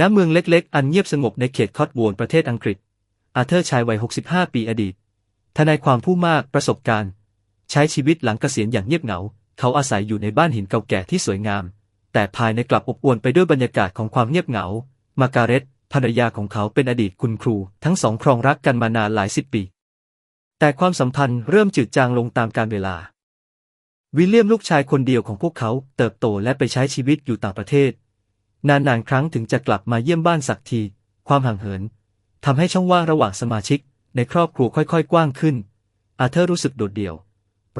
ณเมืองเล็กๆ อันเงียบสงบในเขตคอตโวนประเทศอังกฤษ อาเธอร์ชายวัย 65 ปีอดีต ทนายความผู้มากประสบการณ์ ใช้ชีวิตหลังเกษียณอย่างเงียบเหงา เขาอาศัยอยู่ในบ้านหินเก่าแก่ที่สวยงาม แต่ภายในกลับอบอวลไปด้วยบรรยากาศของความเงียบเหงา มาการเร็ตภรรยาของเขาเป็นอดีตคุณครู ทั้งสองครองรักกันมานานหลายสิบปี แต่ความสัมพันธ์เริ่มจืดจางลงตามกาลเวลา วิลเลียมลูกชายคนเดียวของพวกเขาเติบโตและไปใช้ชีวิตอยู่ต่างประเทศ นานๆครั้งถึงจะกลับมาเยี่ยมบ้านสักที ความห่างเหินทำให้ช่องว่างระหว่างสมาชิก ในครอบครัวค่อยๆ กว้างขึ้น อาเธอร์รู้สึกโดดเดี่ยว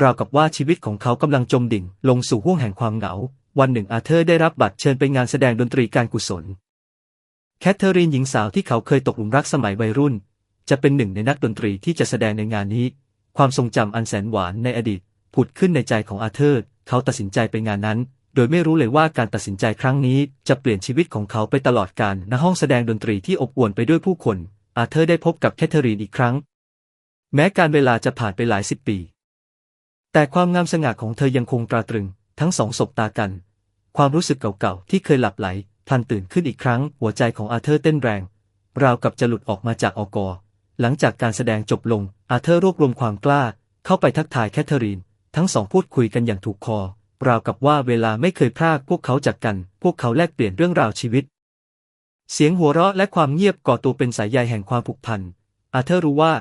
ราวกับว่าชีวิตของเขากำลังจมดิ่ง ลงสู่ห้วงแห่งความเหงา วันหนึ่งอาเธอร์ได้รับบัตรเชิญไปงานแสดงดนตรีการกุศล แคทเธอรีนหญิงสาวที่เขาเคยตกหลุมรักสมัยวัยรุ่น จะเป็นหนึ่งในนักดนตรีที่จะแสดงในงานนี้ ความทรงจำอันแสนหวานในอดีตผุดขึ้นในใจของอาเธอร์ เขาตัดสินใจไปงานนั้น โดยไม่รู้เลยว่าการตัดสินใจครั้งนี้จะเปลี่ยนชีวิตของเขาไปตลอดกาลณห้องแสดงดนตรีที่อบอวลไปด้วยผู้คน อาเธอร์ได้พบกับแคทเธอรีนอีกครั้ง แม้การเวลาจะผ่านไปหลายสิบปี แต่ความงามสง่าของเธอยังคงตราตรึง ทั้งสองสบตากัน ความรู้สึกเก่าๆที่เคยหลับไหลพลันตื่นขึ้นอีกครั้ง หัวใจของอาเธอร์เต้นแรง ราวกับจะหลุดออกมาจากอกอหลังจากการแสดงจบลง อาเธอร์รวบรวมความกล้า เข้าไปทักทายแคทเธอรีน ทั้งสองพูดคุยกันอย่างถูกคอ ราวกับว่าเวลาไม่เคยพรากพวกเขาจากกัน พวกเขาแลกเปลี่ยนเรื่องราวชีวิต เสียงหัวเราะและความเงียบก่อตัวเป็นสายใยแห่งความผูกพัน อาเธอร์รู้ว่า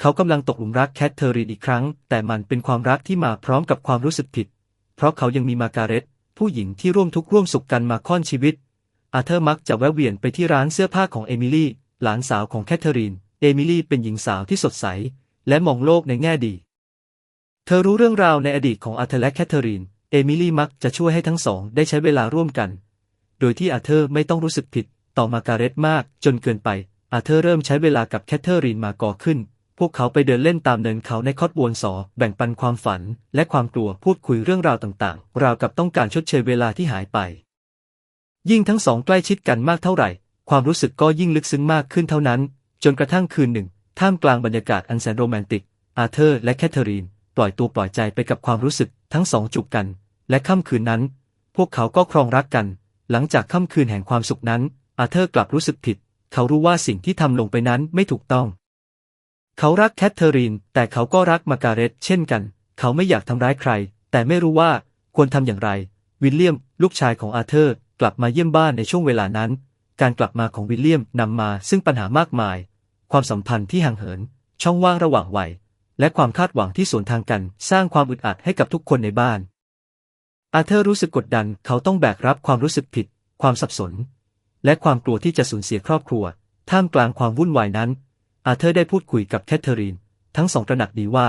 เขากำลังตกหลุมรักแคทเธอรีนอีกครั้ง แต่มันเป็นความรักที่มาพร้อมกับความรู้สึกผิด เพราะเขายังมีมาการเร็ตผู้หญิงที่ร่วมทุกข์ร่วมสุขกันมาค่อนชีวิต อาเธอร์มักจะแวะเวียนไปที่ร้านเสื้อผ้าของเอมิลี่ หลานสาวของแคทเธอรีน เอมิลี่เป็นหญิงสาวที่สดใส และมองโลกในแง่ดี เธอรู้เรื่องราวในอดีตของอาเธอร์และแคทเธอรีน เอมิลี่มักจะช่วยให้ทั้งสองได้ใช้เวลาร่วมกัน โดยที่อาเธอร์ไม่ต้องรู้สึกผิดต่อมาการเร็ตมากจนเกินไป อาเธอร์เริ่มใช้เวลากับแคทเธอรีนมาก่อขึ้น พวกเขาไปเดินเล่นตามเนินเขาในคอตบวนสอ แบ่งปันความฝันและความกลัวพูดคุยเรื่องราวต่างๆ ราวกับต้องการชดเชยเวลาที่หายไป ยิ่งทั้งสองใกล้ชิดกันมากเท่าไหร่ ความรู้สึกก็ยิ่งลึกซึ้งมากขึ้นเท่านั้น จนกระทั่งคืนหนึ่ง ท่ามกลางบรรยากาศอันแสนโรแมนติก อาเธอร์และแคทเธอรีน ปล่อยตัวปล่อยใจไปกับความรู้สึกทั้งสองจูบกัน และค่ำคืนนั้น พวกเขาก็ครองรักกัน หลังจากค่ำคืนแห่งความสุขนั้น อาเธอร์กลับรู้สึกผิด เขารู้ว่าสิ่งที่ทำลงไปนั้นไม่ถูกต้อง เขารักแคทเธอรีน แต่เขาก็รักมาการเร็ตเช่นกัน เขาไม่อยากทำร้ายใคร แต่ไม่รู้ว่าควรทำอย่างไร วิลเลียม ลูกชายของอาเธอร์ กลับมาเยี่ยมบ้านในช่วงเวลานั้น การกลับมาของวิลเลียมนำมาซึ่งปัญหามากมาย ความสัมพันธ์ที่ห่างเหิน ช่องว่างระหว่างวัยและความคาดหวังที่สวนทางกันสร้างความอึดอัดให้กับทุกคนในบ้าน อาเธอร์รู้สึกกดดันเขาต้องแบกรับความรู้สึกผิด ความสับสน และความกลัวที่จะสูญเสียครอบครัว ท่ามกลางความวุ่นวายนั้น อาเธอร์ได้พูดคุยกับแคทเธอรีน ทั้งสองตระหนักดีว่า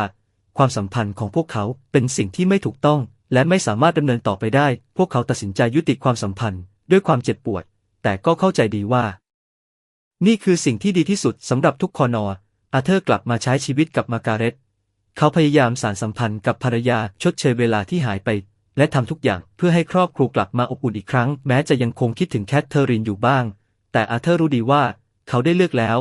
ความสัมพันธ์ของพวกเขาเป็นสิ่งที่ไม่ถูกต้อง และไม่สามารถดำเนินต่อไปได้ พวกเขาตัดสินใจยุติความสัมพันธ์ ด้วยความเจ็บปวด แต่ก็เข้าใจดีว่า นี่คือสิ่งที่ดีที่สุดสำหรับทุกคอนออาเธอร์กลับมาใช้ชีวิตกับมาการเร็ตเขาพยายามสานสัมพันธ์กับภรรยาชดเชยเวลาที่หายไป และทำทุกอย่างเพื่อให้ครอบครัวกลับมาอบอุ่นอีกครั้ง แม้จะยังคงคิดถึงแคทเธอรีนอยู่บ้าง แต่อาเธอร์รู้ดีว่าเขาได้เลือกแล้ว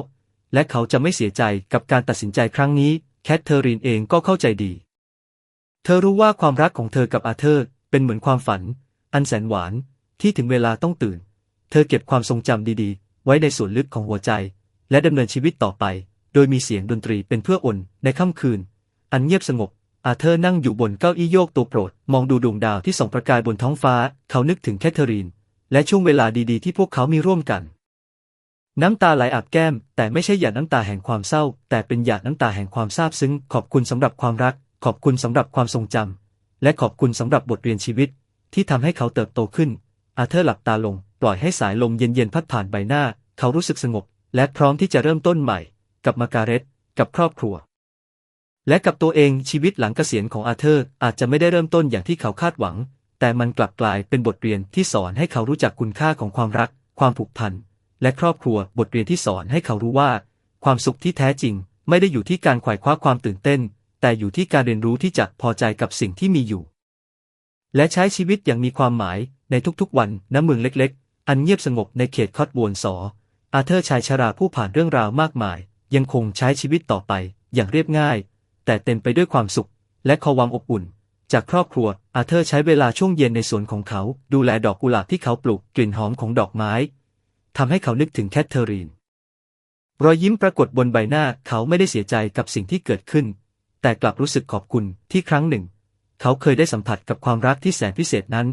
และเขาจะไม่เสียใจกับการตัดสินใจครั้งนี้ แคทเธอรีนเองก็เข้าใจดี เธอรู้ว่าความรักของเธอกับอาเธอร์เป็นเหมือนความฝัน อันแสนหวานที่ถึงเวลาต้องตื่น เธอเก็บความทรงจำดีๆ ไว้ในส่วนลึกของหัวใจ และดำเนินชีวิตต่อไป โดยมีเสียงดนตรีเป็นเพื่ออ่นในค่ำคืน อันเงียบสงบ อาเธอร์นั่งอยู่บนเก้าอี้โยกตัวโปรด มองดูดวงดาวที่ส่องประกายบนท้องฟ้า เขานึกถึงแคทเธอรีน และช่วงเวลาดีๆที่พวกเขามีร่วมกัน น้ำตาไหลอาบแก้ม แต่ไม่ใช่หยาดน้ำตาแห่งความเศร้า แต่เป็นหยาดน้ำตาแห่งความซาบซึ้ง ขอบคุณสำหรับความรัก ขอบคุณสำหรับความทรงจำและขอบคุณสำหรับบทเรียนชีวิต ที่ทำให้เขาเติบโตขึ้น อาเธอร์หลับตาลง ปล่อยให้สายลมเย็นๆพัดผ่านใบหน้า เขารู้สึกสงบ และพร้อมที่จะเริ่มต้นใหม่ กับมาการเร็ตกับครอบครัว และกับตัวเองชีวิตหลังเกษียณของอาเธอร์อาจจะไม่ได้เริ่มต้นอย่างที่เขาคาดหวัง แต่มันกลับกลายเป็นบทเรียนที่สอนให้เขารู้จักคุณค่าของความรัก ความผูกพัน และครอบครัวบทเรียนที่สอนให้เขารู้ว่า ความสุขที่แท้จริง ไม่ได้อยู่ที่การไขว่คว้าความตื่นเต้น แต่อยู่ที่การเรียนรู้ที่จะพอใจกับสิ่งที่มีอยู่ และใช้ชีวิตอย่างมีความหมายในทุกๆ วันณเมืองเล็ก ๆ อันเงียบสงบในเขตคอตบวนสออาเธอร์ชายชราผู้ผ่านเรื่องราวมากมาย ยังคงใช้ชีวิตต่อไปอย่างเรียบง่าย แต่เต็มไปด้วยความสุข และความอบอุ่น จากครอบครัว อาเธอร์ใช้เวลาช่วงเย็นในสวนของเขา ดูแลดอกกุหลาบที่เขาปลูกกลิ่นหอมของดอกไม้ทำให้เขานึกถึงแคทเธอรีน รอยยิ้มปรากฏบนใบหน้าเขาไม่ได้เสียใจกับสิ่งที่เกิดขึ้น แต่กลับรู้สึกขอบคุณที่ครั้งหนึ่ง เขาเคยได้สัมผัสกับความรักที่แสนพิเศษนั้น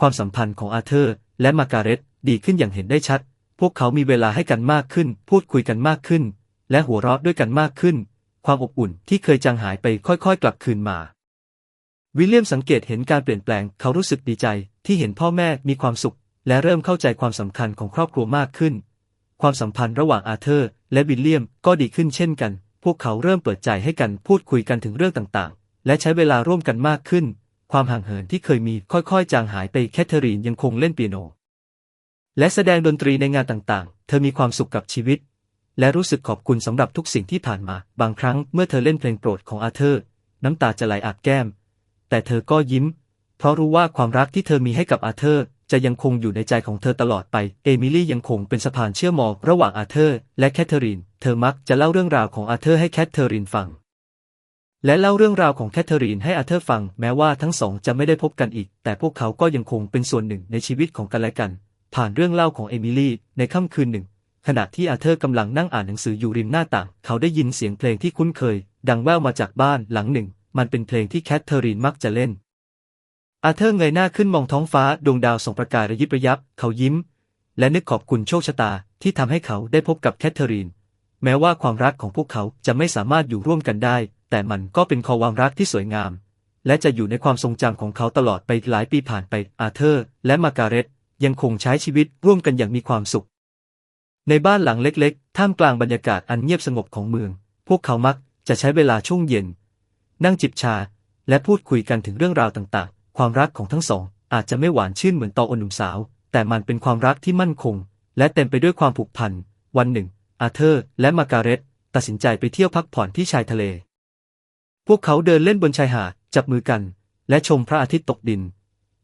ความสัมพันธ์ของอาเธอร์ และมาการเร็ตดีขึ้นอย่างเห็นได้ชัด พวกเขามีเวลาให้กันมากขึ้น พูดคุยกันมากขึ้น และหัวเราะด้วยกันมากขึ้น ความอบอุ่นที่เคยจางหายไปค่อยๆ กลับคืนมา วิลเลียมสังเกตเห็นการเปลี่ยนแปลงเขารู้สึกดีใจที่เห็นพ่อแม่มีความสุข และเริ่มเข้าใจความสำคัญของครอบครัวมากขึ้น ความสัมพันธ์ระหว่างอาเธอร์ และวิลเลียมก็ดีขึ้นเช่นกัน พวกเขาเริ่มเปิดใจให้กันพูดคุยกันถึงเรื่องต่างๆ และใช้เวลาร่วมกันมากขึ้น ความห่างเหินที่เคยมีค่อยๆ จางหายไปแคทเธอรีนยังคงเล่นเปียโน และแสดงดนตรีในงานต่างๆ เธอมีความสุขกับชีวิต และรู้สึกขอบคุณสำหรับทุกสิ่งที่ผ่านมา บางครั้งเมื่อเธอเล่นเพลงโปรดของอาเธอร์ น้ำตาจะไหลอาบแก้ม แต่เธอก็ยิ้ม เพราะรู้ว่าความรักที่เธอมีให้กับอาเธอร์จะยังคงอยู่ในใจของเธอตลอดไป เอมิลี่ยังคงเป็นสะพานเชื่อมมองระหว่างอาเธอร์ และแคทเธอรีน เธอมักจะเล่าเรื่องราวของอาเธอร์ให้แคทเธอรีนฟัง และเล่าเรื่องราวของแคทเธอรีนให้อาเธอร์ฟัง แม้ว่าทั้งสองจะไม่ได้พบกันอีก แต่พวกเขาก็ยังคงเป็นส่วนหนึ่งในชีวิตของกันและกัน ผ่านเรื่องเล่าของเอมิลี่ในค่ำคืนหนึ่ง ขณะที่อาเธอร์กำลังนั่งอ่านหนังสืออยู่ริมหน้าต่าง เขาได้ยินเสียงเพลงที่คุ้นเคย ดังแว่วมาจากบ้านหลังหนึ่ง มันเป็นเพลงที่แคทเธอรีนมักจะเล่น อาเธอร์เงยหน้าขึ้นมองท้องฟ้าดวงดาวส่องประกายระยิบระยับ เขายิ้ม และนึกขอบคุณโชคชะตาที่ทำให้เขาได้พบกับแคทเธอรีน แม้ว่าความรักของพวกเขาจะไม่สามารถอยู่ร่วมกันได้ แต่มันก็เป็นความรักที่สวยงาม และจะอยู่ในความทรงจำของเขาตลอดไปหลายปีผ่านไปอาเธอร์ และมาการเร็ตยังคงใช้ชีวิตร่วมกันอย่างมีความสุข ในบ้านหลังเล็กๆ ท่ามกลางบรรยากาศอันเงียบสงบของเมือง พวกเขามักจะใช้เวลาช่วงเย็น นั่งจิบชา และพูดคุยกันถึงเรื่องราวต่างๆ ความรักของทั้งสอง อาจจะไม่หวานชื่นเหมือนตอนหนุ่มสาว แต่มันเป็นความรักที่มั่นคง และเต็มไปด้วยความผูกพัน วันหนึ่ง อาเธอร์ และมาการเร็ตตัดสินใจไปเที่ยวพักผ่อนที่ชายทะเล พวกเขาเดินเล่นบนชายหาดจับมือกัน และชมพระอาทิตย์ตกดิน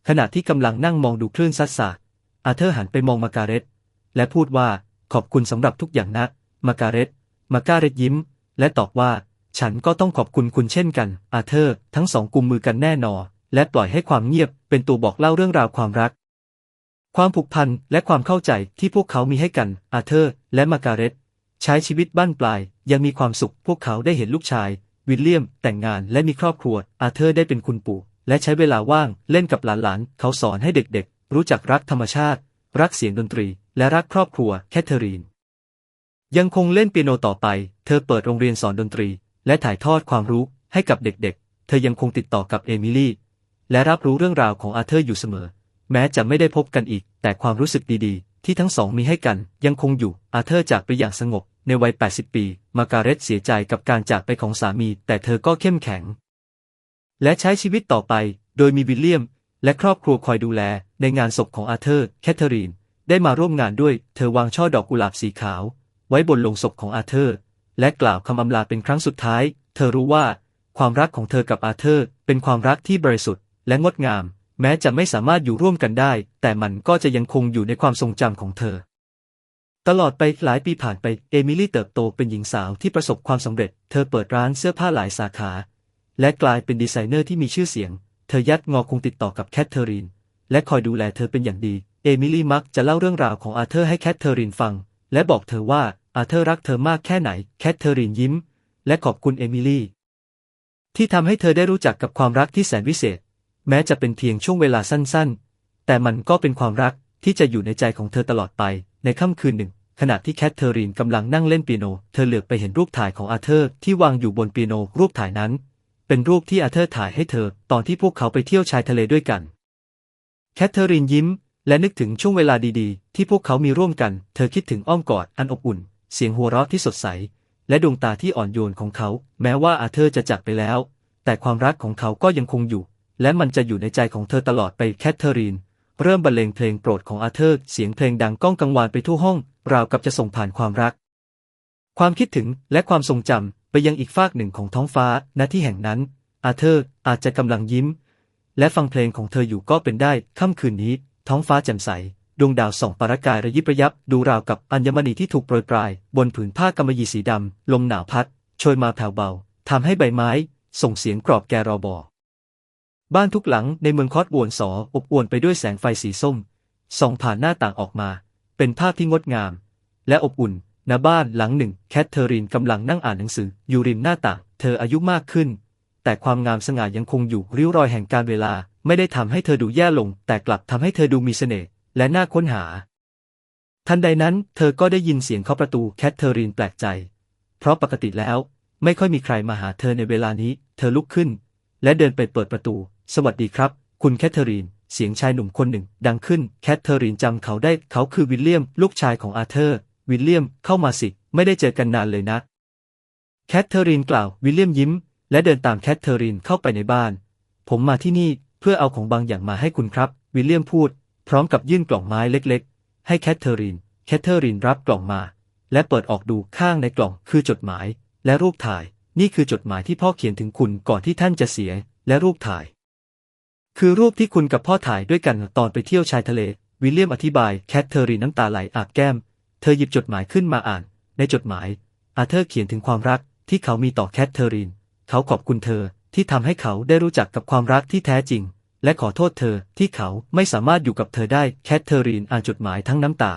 ขณะที่กำลังนั่งมองดูคลื่นซัดสาอาเธอร์หันไปมองมาการเร็ตและพูดว่า ขอบคุณสำหรับทุกอย่างนะ มาการเร็ตมาการเร็ตยิ้ม และตอบว่า ฉันก็ต้องขอบคุณคุณเช่นกัน อาเธอร์ ทั้งสองกุมมือกันแน่นอน และปล่อยให้ความเงียบเป็นตัวบอกเล่าเรื่องราวความรัก ความผูกพันและความเข้าใจที่พวกเขามีให้กัน อาเธอร์ และมาการเร็ตใช้ชีวิตบ้านปลาย ยังมีความสุข พวกเขาได้เห็นลูกชาย วิลเลียม แต่งงานและมีครอบครัว อาเธอร์ได้เป็นคุณปู่ และใช้เวลาว่างเล่นกับหลานๆ เขาสอนให้เด็กๆ รู้จักรักธรรมชาติ รักเสียงดนตรี และรักครอบครัวแคทเธอรีน ยังคงเล่นเปียโนต่อไป เธอเปิดโรงเรียนสอนดนตรี และถ่ายทอดความรู้ให้กับเด็กๆ เธอยังคงติดต่อกับเอมิลี่ และรับรู้เรื่องราวของอาเธอร์อยู่เสมอ แม้จะไม่ได้พบกันอีก แต่ความรู้สึกดีๆ ที่ทั้งสองมีให้กันยังคงอยู่ อาเธอร์จากไปอย่างสงบ ในวัย 80 ปี มาการเร็ตเสียใจกับการจากไปของสามี แต่เธอก็เข้มแข็ง และใช้ชีวิตต่อไป โดยมีวิลเลียม และครอบครัวคอยดูแล ในงานศพของอาเธอร์ แคทเธอรีน ได้มาร่วมงานด้วย เธอวางช่อดอกกุหลาบสีขาว ไว้บนโลงศพของอาเธอร์ และกล่าวคำอำลาเป็นครั้งสุดท้าย เธอรู้ว่า ความรักของเธอกับอาเธอร์ เป็นความรักที่บริสุทธิ์และงดงาม แม้จะไม่สามารถอยู่ร่วมกันได้ แต่มันก็จะยังคงอยู่ในความทรงจำของเธอ ตลอดไปหลายปีผ่านไป เอมิลี่เติบโตเป็นหญิงสาวที่ประสบความสำเร็จ เธอเปิดร้านเสื้อผ้าหลายสาขา และกลายเป็นดีไซเนอร์ที่มีชื่อเสียง เธอยัดงอคงติดต่อกับแคทเธอรีน และคอยดูแลเธอเป็นอย่างดี เอมิลี่มักจะเล่าเรื่องราวของอาเธอร์ให้แคทเธอรีนฟัง และบอกเธอว่าอาเธอร์รักเธอมากแค่ไหน แคทเธอรีนยิ้ม และขอบคุณเอมิลี่ ที่ทำให้เธอได้รู้จักกับความรักที่แสนวิเศษ แม้จะเป็นเพียงช่วงเวลาสั้นๆ แต่มันก็เป็นความรักที่จะอยู่ในใจของเธอตลอดไป ในค่ำคืนหนึ่ง ขณะที่แคทเธอรีนกำลังนั่งเล่นเปียโน เธอเหลือบไปเห็นรูปถ่ายของอาเธอร์ที่วางอยู่บนเปียโน รูปถ่ายนั้น เป็นรูปที่อาเธอร์ถ่ายให้เธอ ตอนที่พวกเขาไปเที่ยวชายทะเลด้วยกัน แคทเธอรีนยิ้ม และนึกถึงช่วงเวลาดีๆ ที่พวกเขามีร่วมกัน เธอคิดถึงอ้อมกอดอันอบอุ่น เสียงหัวเราะที่สดใส และดวงตาที่อ่อนโยนของเขา แม้ว่าอาเธอร์จะจากไปแล้ว แต่ความรักของเขาก็ยังคงอยู่ และมันจะอยู่ในใจของเธอตลอดไปแคทเธอรีน เริ่มบรรเลงเพลงโปรดของอาเธอร์ เสียงเพลงดังก้องกังวานไปทั่วห้อง ราวกับจะส่งผ่านความรัก ความคิดถึงและความทรงจำไปยังอีกฟากหนึ่งของท้องฟ้า ณ ที่แห่งนั้น อาเธอร์อาจจะกำลังยิ้ม และฟังเพลงของเธออยู่ก็เป็นได้ค่ำคืนนี้ ท้องฟ้าแจ่มใส ดวงดาวส่องประกายระยิบระยับ ดูราวกับอัญมณีที่ถูกโปรยปลาย บนผืนผ้ากำมะหยี่สีดำ ลมหนาวพัดโชยมาแผ่วเบา ทำให้ใบไม้ ส่งเสียงกรอบแกรอบอ บ้านทุกหลังในเมืองคอสบวนสออบอวนไปด้วยแสงไฟสีส้ม ส่องผ่านหน้าต่างออกมา เป็นภาพที่งดงาม และอบอุ่นณบ้านหลังหนึ่ง แคทเธอรีนกำลังนั่งอ่านหนังสือ อยู่ริมหน้าต่าง เธออายุมากขึ้น แต่ความงามสง่ายังคงอยู่ริ้วรอยแห่งการเวลา ไม่ได้ทำให้เธอดูแย่ลง แต่กลับทำให้เธอดูมีเสน่ห์และน่าค้นหา ทันใดนั้น เธอก็ได้ยินเสียงเคาะประตูแคทเธอรีนแปลกใจ เพราะปกติแล้ว ไม่ค่อยมีใครมาหาเธอในเวลานี้ เธอลุกขึ้น และเดินไปเปิดประตู สวัสดีครับ คุณแคทเธอรีน เสียงชายหนุ่มคนหนึ่ง ดังขึ้น แคทเธอรีนจำเขาได้ เขาคือวิลเลียม ลูกชายของอาเธอร์ วิลเลียม เข้ามาสิ ไม่ได้เจอกันนานเลยนะ แคทเธอรีนกล่าว วิลเลียมยิ้ม และเดินตามแคทเธอรีนเข้าไปในบ้าน ผมมาที่นี่ พื่อเอาของบางอย่างมาให้คุณครับ วิลเลียมพูด พร้อมกับยื่นกล่องไม้เล็กๆ ให้แคทเธอรีน แคทเธอรีนรับกล่องมา และเปิดออกดูข้างในกล่องคือจดหมาย และรูปถ่าย นี่คือจดหมายที่พ่อเขียนถึงคุณก่อนที่ท่านจะเสีย และรูปถ่าย คือรูปที่คุณกับพ่อถ่ายด้วยกันตอนไปเที่ยวชายทะเล วิลเลียมอธิบาย แคทเธอรีนน้ำตาไหลอาบแก้ม เธอหยิบจดหมายขึ้นมาอ่าน ในจดหมาย อาเธอร์เขียนถึงความรักที่เขามีต่อแคทเธอรีน เขาขอบคุณเธอที่ทำให้เขาได้รู้จักกับความรักที่แท้จริง และขอโทษเธอที่เขาไม่สามารถอยู่กับเธอได้แคทเธอรีนอ่านจดหมายทั้งน้ำตา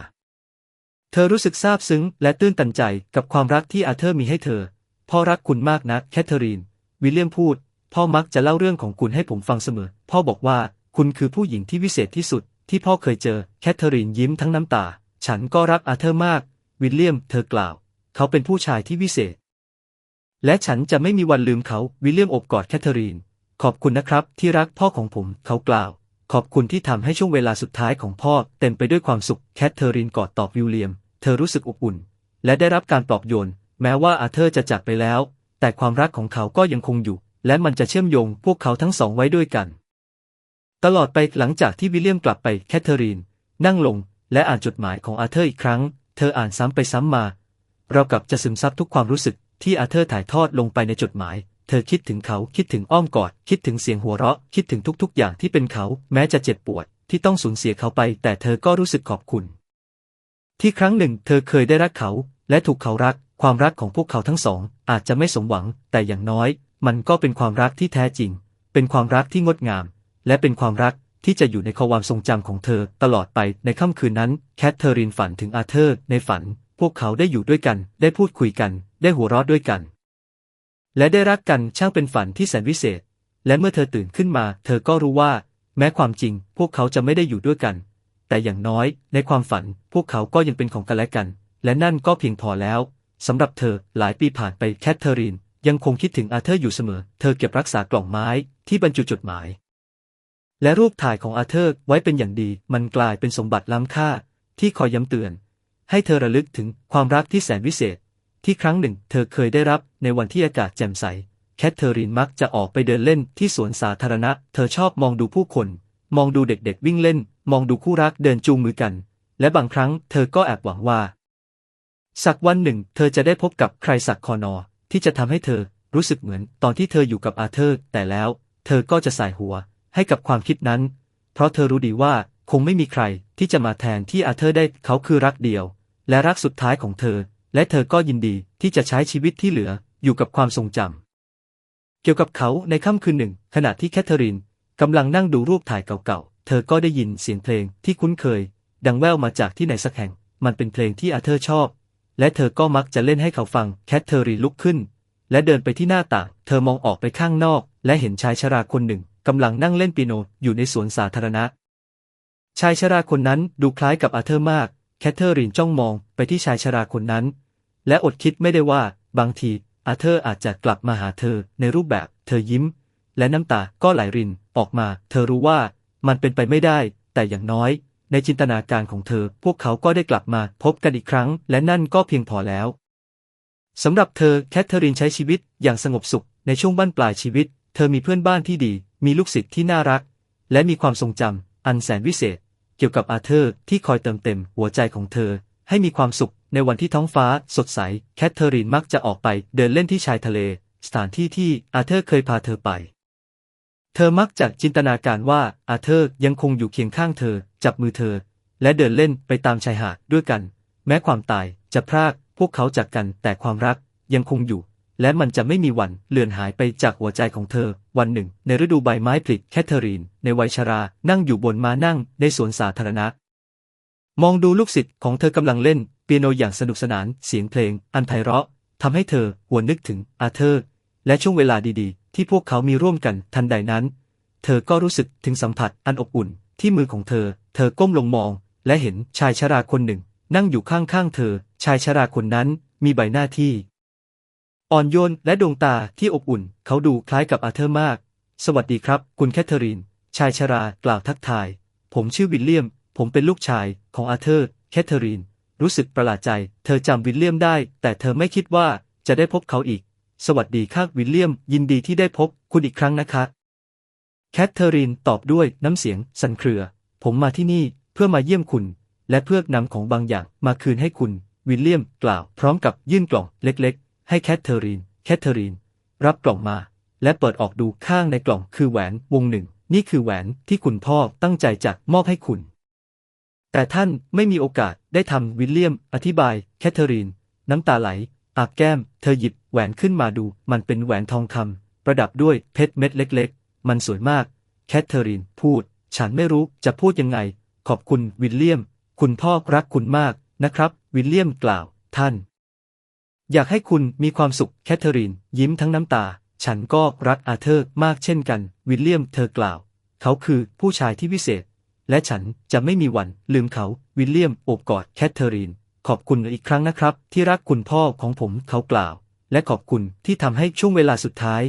เธอรู้สึกซาบซึ้งและตื้นตันใจกับความรักที่อาเธอร์มีให้เธอ พ่อรักคุณมากนะแคทเธอรีน วิลเลียมพูด พ่อมักจะเล่าเรื่องของคุณให้ผมฟังเสมอ พ่อบอกว่าคุณคือผู้หญิงที่วิเศษที่สุด ที่พ่อเคยเจอแคทเธอรีนยิ้มทั้งน้ำตา ฉันก็รักอาเธอร์มาก วิลเลียม เธอกล่าว เขาเป็นผู้ชายที่วิเศษ และฉันจะไม่มีวันลืมเขาวิลเลียมอบกอดแคทเธอรีน ขอบคุณนะครับที่รักพ่อของผมเขากล่าว ขอบคุณที่ทำให้ช่วงเวลาสุดท้ายของพ่อเต็มไปด้วยความสุขแคทเธอรีนกอดตอบวิลเลียม เธอรู้สึกอบอุ่น และได้รับการปลอบโยน แม้ว่าอาเธอร์จะจากไปแล้ว แต่ความรักของเขาก็ยังคงอยู่ และมันจะเชื่อมโยงพวกเขาทั้งสองไว้ด้วยกัน ตลอดไปหลังจากที่วิลเลียมกลับไปแคทเธอรีน นั่งลง และอ่านจดหมายของอาเธอร์อีกครั้ง เธออ่านซ้ำไปซ้ำมา เรากับจะซึมซับทุกความรู้สึกที่อาเธอร์ถ่ายทอดลงไปในจดหมาย เธอคิดถึงเขาคิดถึงอ้อมกอด คิดถึงเสียงหัวเราะ คิดถึงทุกๆ อย่างที่เป็นเขา แม้จะเจ็บปวด ที่ต้องสูญเสียเขาไป แต่เธอก็รู้สึกขอบคุณ ที่ครั้งหนึ่ง เธอเคยได้รักเขา และถูกเขารัก ความรักของพวกเขาทั้งสอง อาจจะไม่สมหวัง แต่อย่างน้อย มันก็เป็นความรักที่แท้จริง เป็นความรักที่งดงาม และเป็นความรักที่จะอยู่ในความทรงจำของเธอตลอดไปในค่ำคืนนั้น แคทเธอรีนฝันถึงอาเธอร์ ในฝัน พวกเขาได้อยู่ด้วยกัน ได้พูดคุยกัน ได้หัวเราะด้วยกัน และได้รักกันช่างเป็นฝันที่แสนวิเศษ และเมื่อเธอตื่นขึ้นมา เธอก็รู้ว่า แม้ความจริง พวกเขาจะไม่ได้อยู่ด้วยกัน แต่อย่างน้อย ในความฝันพวกเขาก็ยังเป็นของกันและกัน และนั่นก็เพียงพอแล้วสำหรับเธอหลายปีผ่านไปแคทเธอรีนยังคงคิดถึงอาเธอร์อยู่เสมอ เธอเก็บรักษากล่องไม้ที่บรรจุจดหมาย และรูปถ่ายของอาเธอร์ไว้เป็นอย่างดี มันกลายเป็นสมบัติล้ำค่าที่คอยย้ำเตือน ให้เธอระลึกถึงความรักที่แสนวิเศษ ที่ครั้งหนึ่งเธอเคยได้รับในวันที่อากาศแจ่มใส แคทเธอรีนมักจะออกไปเดินเล่นที่สวนสาธารณะ เธอชอบมองดูผู้คน มองดูเด็กๆวิ่งเล่น มองดูคู่รักเดินจูงมือกัน และบางครั้งเธอก็แอบหวังว่า สักวันหนึ่ง เธอจะได้พบกับใครสักคอนอ ที่จะทำให้เธอรู้สึกเหมือนตอนที่เธออยู่กับอาเธอร์ แต่แล้ว เธอก็จะสายหัวให้กับความคิดนั้น เพราะเธอรู้ดีว่าคงไม่มีใครที่จะมาแทนที่อาเธอร์ได้เขาคือรักเดียว และรักสุดท้ายของเธอ และเธอก็ยินดีที่จะใช้ชีวิตที่เหลืออยู่กับความทรงจำ เกี่ยวกับเขาในค่ำคืนหนึ่ง ขณะที่แคทเธอรีนกำลังนั่งดูรูปถ่ายเก่าๆ เธอก็ได้ยินเสียงเพลงที่คุ้นเคย ดังแว่วมาจากที่ไหนสักแห่ง มันเป็นเพลงที่อาเธอร์ชอบ และเธอก็มักจะเล่นให้เขาฟัง แคทเธอรีนลุกขึ้น และเดินไปที่หน้าต่าง เธอมองออกไปข้างนอก และเห็นชายชราคนหนึ่งกำลังนั่งเล่นปีโนอยู่ในสวนสาธารณะ ชายชราคนนั้นดูคล้ายกับอาเธอร์มาก แคทเธอรีนจ้องมองไปที่ชายชราคนนั้น และอดคิดไม่ได้ว่า บางทีอาเธอร์อาจจะกลับมาหาเธอในรูปแบบ เธอยิ้ม และน้ำตาก็ไหลรินออกมา เธอรู้ว่ามันเป็นไปไม่ได้ แต่อย่างน้อย ในจินตนาการของเธอ พวกเขาก็ได้กลับมาพบกันอีกครั้ง และนั่นก็เพียงพอแล้วสำหรับเธอแคทเธอรีนใช้ชีวิตอย่างสงบสุขในช่วงบั้นปลายชีวิต เธอมีเพื่อนบ้านที่ดี มีลูกศิษย์ที่น่ารัก และมีความทรงจำอันแสนวิเศษ เกี่ยวกับอาเธอร์ที่คอยเติมเต็มหัวใจของเธอ ให้มีความสุขในวันที่ท้องฟ้าสดใส แคทเธอรีนมักจะออกไปเดินเล่นที่ชายทะเล สถานที่ที่อาเธอร์เคยพาเธอไป เธอมักจะจินตนาการว่าอาเธอร์ยังคงอยู่เคียงข้างเธอ จับมือเธอ และเดินเล่นไปตามชายหาดด้วยกัน แม้ความตายจะพรากพวกเขาจากกันแต่ความรักยังคงอยู่ และมันจะไม่มีวันเลือนหายไปจากหัวใจของเธอ วันหนึ่ง ในฤดูใบไม้ผลิแคทเธอรีน ในวัยชรา นั่งอยู่บนม้านั่งในสวนสาธารณะ มองดูลูกศิษย์ของเธอกำลังเล่นเปียโนอย่างสนุกสนาน เสียงเพลง อันไพเราะทำให้เธอหวนนึกถึงอาเธอร์ และช่วงเวลาดีๆ ที่พวกเขามีร่วมกันทันใดนั้น เธอก็รู้สึกถึงสัมผัสอันอบอุ่นที่มือของเธอ เธอก้มลงมอง และเห็นชายชราคนหนึ่ง นั่งอยู่ข้างๆเธอ ชายชราคนนั้นมีใบหน้าที่ อ่อนโยนและดวงตาที่อบอุ่น เขาดูคล้ายกับอาเธอร์มาก สวัสดีครับ คุณแคทเธอรีน ชายชรากล่าวทักทาย ผมชื่อวิลเลียม ผมเป็นลูกชายของอาเธอร์ แคทเธอรีน รู้สึกประหลาดใจ เธอจำวิลเลียมได้ แต่เธอไม่คิดว่าจะได้พบเขาอีก สวัสดีค่ะวิลเลียม ยินดีที่ได้พบคุณอีกครั้งนะคะ แคทเธอรีนตอบด้วยน้ำเสียงสั่นเครือ ผมมาที่นี่เพื่อมาเยี่ยมคุณ และเพื่อนำของบางอย่างมาคืนให้คุณ วิลเลียมกล่าวพร้อมกับยื่นกล่องเล็กๆ ให้แคทเธอรีน แคทเธอรีน รับกล่องมา และเปิดออกดูข้างในกล่องคือแหวนวงหนึ่ง นี่คือแหวนที่คุณพ่อตั้งใจจะมอบให้คุณ แต่ท่านไม่มีโอกาสได้ทำวิลเลียม อธิบาย แคทเธอรีน น้ำตาไหลอาบแก้ม เธอหยิบแหวนขึ้นมาดู มันเป็นแหวนทองคำประดับด้วยเพชรเม็ดเล็ก ๆ มันสวยมาก แคทเธอรีนพูด ฉันไม่รู้จะพูดยังไง ขอบคุณวิลเลียม คุณพ่อรักคุณมากนะครับ วิลเลียมกล่าว ท่าน อยากให้คุณมีความสุขแคทเธอรีน ยิ้มทั้งน้ำตา ฉันก็รักอาเธอร์มากเช่นกัน วิลเลียมเธอกล่าว เขาคือผู้ชายที่วิเศษ และฉันจะไม่มีวันลืมเขา วิลเลียมโอบกอดแคทเธอรีน ขอบคุณอีกครั้งนะครับ ที่รักคุณพ่อของผมเขากล่าว และขอบคุณที่ทำให้ช่วงเวลาสุดท้าย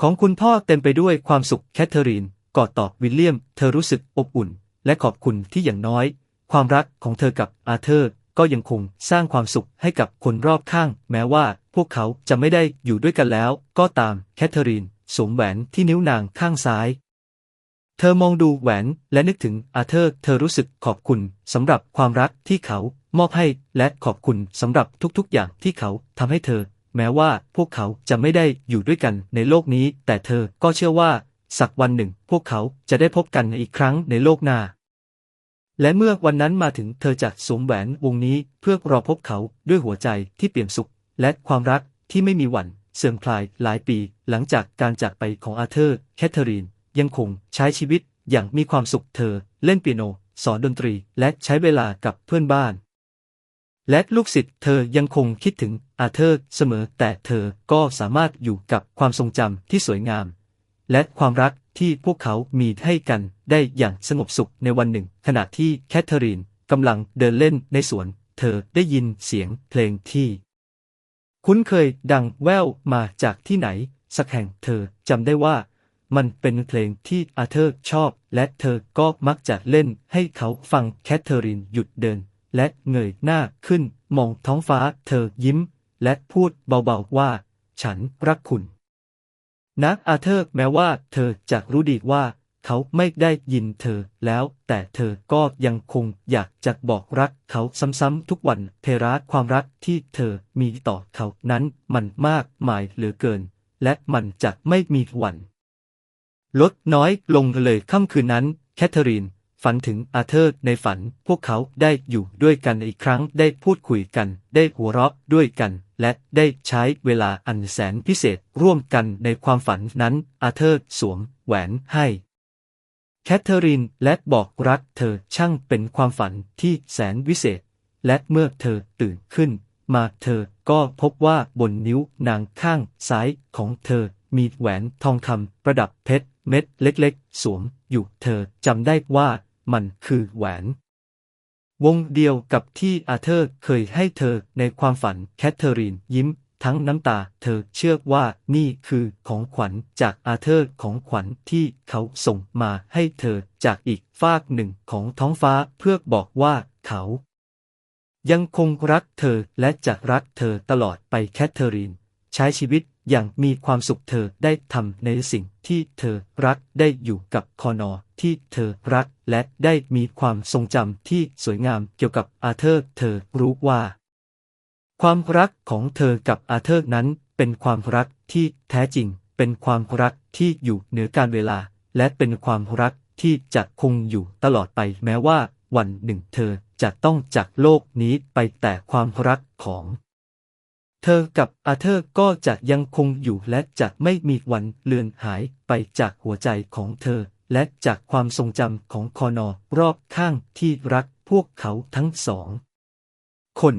ของคุณพ่อเต็มไปด้วยความสุขแคทเธอรีนกอดตอบวิลเลียม เธอรู้สึกอบอุ่น และขอบคุณที่อย่างน้อย ความรักของเธอกับอาเธอร์ ก็ยังคงสร้างความสุขให้กับคนรอบข้าง แม้ว่าพวกเขาจะไม่ได้อยู่ด้วยกันแล้ว ก็ตามแคทเธอรีนสวมแหวนที่นิ้วนางข้างซ้าย เธอมองดูแหวนและนึกถึงอาเธอร์ เธอรู้สึกขอบคุณสำหรับความรักที่เขามอบให้และขอบคุณสำหรับทุกๆอย่างที่เขาทำให้เธอ แม้ว่าพวกเขาจะไม่ได้อยู่ด้วยกันในโลกนี้ แต่เธอก็เชื่อว่า สักวันหนึ่ง พวกเขาจะได้พบกันอีกครั้งในโลกหน้า และเมื่อวันนั้นมาถึงเธอจะสวมแหวนวงนี้เพื่อรอพบเขาด้วยหัวใจที่เปี่ยมสุข และความรักที่ไม่มีวันเสื่อมคลายหลายปี หลังจากการจากไปของอาเธอร์ แคทเธอรีน ยังคงใช้ชีวิตอย่างมีความสุขเธอ เล่นเปียโน สอนดนตรี และใช้เวลากับเพื่อนบ้าน และลูกศิษย์เธอยังคงคิดถึงอาเธอร์เสมอแต่เธอก็สามารถอยู่กับความทรงจำที่สวยงาม และความรักที่พวกเขามีให้กันได้อย่างสงบสุขในวันหนึ่ง ขณะที่แคทเธอรีนกำลังเดินเล่นในสวน เธอได้ยินเสียงเพลงที่ คุ้นเคยดังแว่วมาจากที่ไหน สักแห่งเธอจำได้ว่า มันเป็นเพลงที่อาเธอร์ชอบ และเธอก็มักจะเล่นให้เขาฟังแคทเธอรีนหยุดเดิน และเงยหน้าขึ้นมองท้องฟ้า เธอยิ้ม และพูดเบาๆว่า ฉันรักคุณ นักอาเธอร์แม้ว่าเธอจะรู้ดีว่าเขาไม่ได้ยินเธอแล้ว แต่เธอก็ยังคงอยากจะบอกรักเขาซ้ำๆทุกวันเทราความรักที่เธอมีต่อเขานั้นมันมากมายเหลือเกิน และมันจะไม่มีวัน ลดน้อยลงเลยค่ำคืนนั้น แคทเธอรีน ฝันถึงอาเธอร์ในฝันพวกเขาได้อยู่ด้วยกันอีกครั้งได้พูดคุยกัน ได้หัวเราะด้วยกัน และได้ใช้เวลาอันแสนพิเศษร่วมกันในความฝันนั้น อาเธอร์สวมแหวนให้แคทเธอรีนและบอกรักเธอช่างเป็นความฝันที่แสนวิเศษ และเมื่อเธอตื่นขึ้น มาเธอก็พบว่าบนนิ้วนางข้างซ้ายของเธอมีแหวนทองคำประดับเพชรเม็ดเล็กๆ สวมอยู่เธอจำได้ว่า มันคือแหวน วงเดียวกับที่อาเธอร์เคยให้เธอในความฝันแคทเธอรีนยิ้มทั้งน้ำตาเธอเชื่อว่านี่คือของขวัญจากอาเธอร์ของขวัญที่เขาส่งมาให้เธอจากอีกฟากหนึ่งของท้องฟ้าเพื่อบอกว่าเขา ยังคงรักเธอและจะรักเธอตลอดไปแคทเธอรีน ใช้ชีวิต อย่างมีความสุขเธอได้ทำในสิ่งที่เธอรักได้อยู่กับคอนอที่เธอรักและได้มีความทรงจำที่สวยงามเกี่ยวกับอาเธอร์ เธอรู้ว่า ความรักของเธอกับอาเธอร์นั้นเป็นความรักที่แท้จริง เป็นความรักที่อยู่เหนือการเวลา และเป็นความรักที่จะคงอยู่ตลอดไปแม้ว่าวันหนึ่งเธอจะต้องจากโลกนี้ไปแต่ความรักของ เธอกับอาเธอร์ก็จะยังคงอยู่และจะไม่มีวันเลือนหายไปจากหัวใจของเธอ และจากความทรงจำของคอนอรอบข้างที่รักพพวกเขาทั้งสอง คน